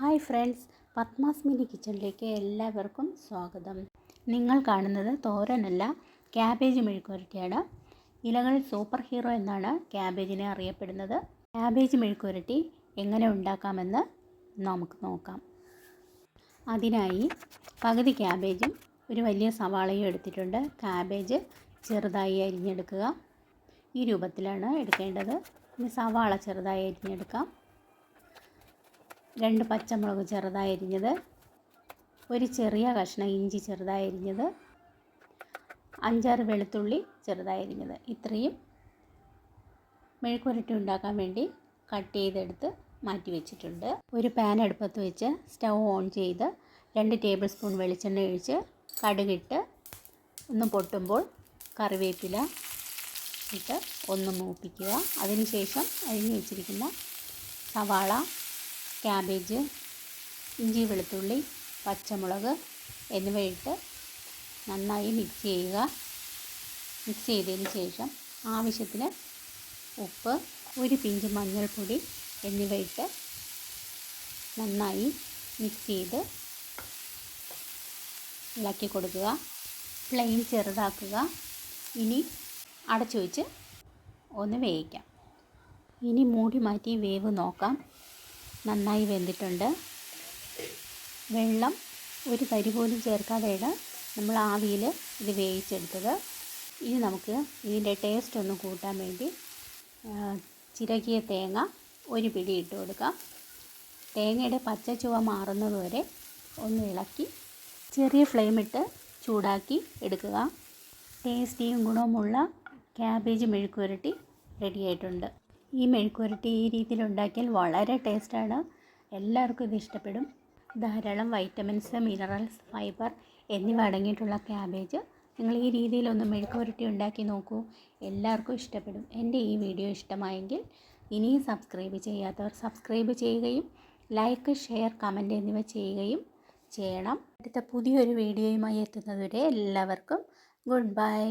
Hi friends Padmas mini കിച്ചണിലേക്ക് എല്ലാവർക്കും സ്വാഗതം. നിങ്ങൾ കാണുന്നത് തോരനല്ല ക്യാബേജ് മെഴുക്കുരട്ടിയാണ് ഇലകൾ സൂപ്പർ ഹീറോ എന്നാണ് ക്യാബേജിനെ അറിയപ്പെടുന്നത്. ക്യാബേജ് മെഴുക്കുരട്ടി എങ്ങനെ ഉണ്ടാക്കാമെന്ന് നമുക്ക് നോക്കാം. അതിനായി പകുതി ക്യാബേജും ഒരു വലിയ സവാളയും എടുത്തിട്ടുണ്ട്. ക്യാബേജ് ചെറുതായി അരിഞ്ഞെടുക്കുക. ഈ രൂപത്തിലാണ് എടുക്കേണ്ടത്. ഇനി സവാള ചെറുതായി അരിഞ്ഞെടുക്കാം. രണ്ട് പച്ചമുളക് ചെറുതായി അരിഞ്ഞത് ഒരു ചെറിയ കഷ്ണം ഇഞ്ചി ചെറുതായി അരിഞ്ഞത് അഞ്ചാറ് വെളുത്തുള്ളി ചെറുതായി അരിഞ്ഞത് ഇത്രയും മെഴുക്കുരട്ടി ഉണ്ടാക്കാൻ വേണ്ടി കട്ട് ചെയ്തെടുത്ത് മാറ്റി വെച്ചിട്ടുണ്ട്. ഒരു പാൻ അടുപ്പത്ത് വെച്ച് സ്റ്റൗ ഓൺ ചെയ്ത് രണ്ട് ടേബിൾ സ്പൂൺ വെളിച്ചെണ്ണ ഒഴിച്ച് കടുകിട്ട് ഒന്ന് പൊട്ടുമ്പോൾ കറിവേപ്പില ഇട്ട് ഒന്ന് മൂപ്പിക്കുക. അതിനുശേഷം അരിഞ്ഞു വെച്ചിരിക്കുന്ന സവാള ക്യാബേജ് ഇഞ്ചി വെളുത്തുള്ളി പച്ചമുളക് എന്നിവ ഇട്ട് നന്നായി മിക്സ് ചെയ്യുക. മിക്സ് ചെയ്തതിന് ശേഷം ആവശ്യത്തിന് ഉപ്പ് ഒരു പിഞ്ച് മഞ്ഞൾപ്പൊടി എന്നിവ ഇട്ട് നന്നായി മിക്സ് ചെയ്ത് ഇളക്കി കൊടുക്കുക. ഫ്ലെയിം ചെറുതാക്കുക. ഇനി അടച്ചു വെച്ച് ഒന്ന് വേവിക്കാം. ഇനി മൂടി മാറ്റി വേവ് നോക്കാം. നന്നായി വെന്തിട്ടുണ്ട്. വെള്ളം ഒരു തരി പോലും ചേർക്കാതെയാണ് നമ്മൾ ആവിയിൽ ഇത് വേവിച്ചെടുത്തത്. ഇനി നമുക്ക് ഇതിന്റെ ടേസ്റ്റ് ഒന്ന് കൂട്ടാൻ വേണ്ടി ചിരകിയ തേങ്ങ ഒരു പിടി ഇട്ട് കൊടുക്കാം. തേങ്ങയുടെ പച്ച ചുവ മാറുന്നത് വരെ ഒന്ന് ഇളക്കി ചെറിയ ഫ്ലെയിമിട്ട് ചൂടാക്കി എടുക്കുക. ടേസ്റ്റിയും ഗുണവുമുള്ള ക്യാബേജ് മെഴുക്കുരട്ടി റെഡിയായിട്ടുണ്ട് ഈ മെഴുക്കുരുട്ടി ഈ രീതിയിൽ ഉണ്ടാക്കിയാൽ വളരെ ടേസ്റ്റാണ്. എല്ലാവർക്കും ഇത് ഇഷ്ടപ്പെടും. ധാരാളം വൈറ്റമിൻസ് മിനറൽസ് ഫൈബർ എന്നിവ അടങ്ങിയിട്ടുള്ള ക്യാബേജ് നിങ്ങൾ ഈ രീതിയിലൊന്ന് മെഴുക്കുരുട്ടി ഉണ്ടാക്കി നോക്കൂ. എല്ലാവർക്കും ഇഷ്ടപ്പെടും. എന്റെ ഈ വീഡിയോ ഇഷ്ടമായെങ്കിൽ ഇനിയും സബ്സ്ക്രൈബ് ചെയ്യാത്തവർ സബ്സ്ക്രൈബ് ചെയ്യുകയും ലൈക്ക് ഷെയർ കമന്റ് എന്നിവ ചെയ്യുകയും ചെയ്യണം. അടുത്ത പുതിയൊരു വീഡിയോയുമായി എത്തുന്നതുവരെ എല്ലാവർക്കും ഗുഡ് ബൈ.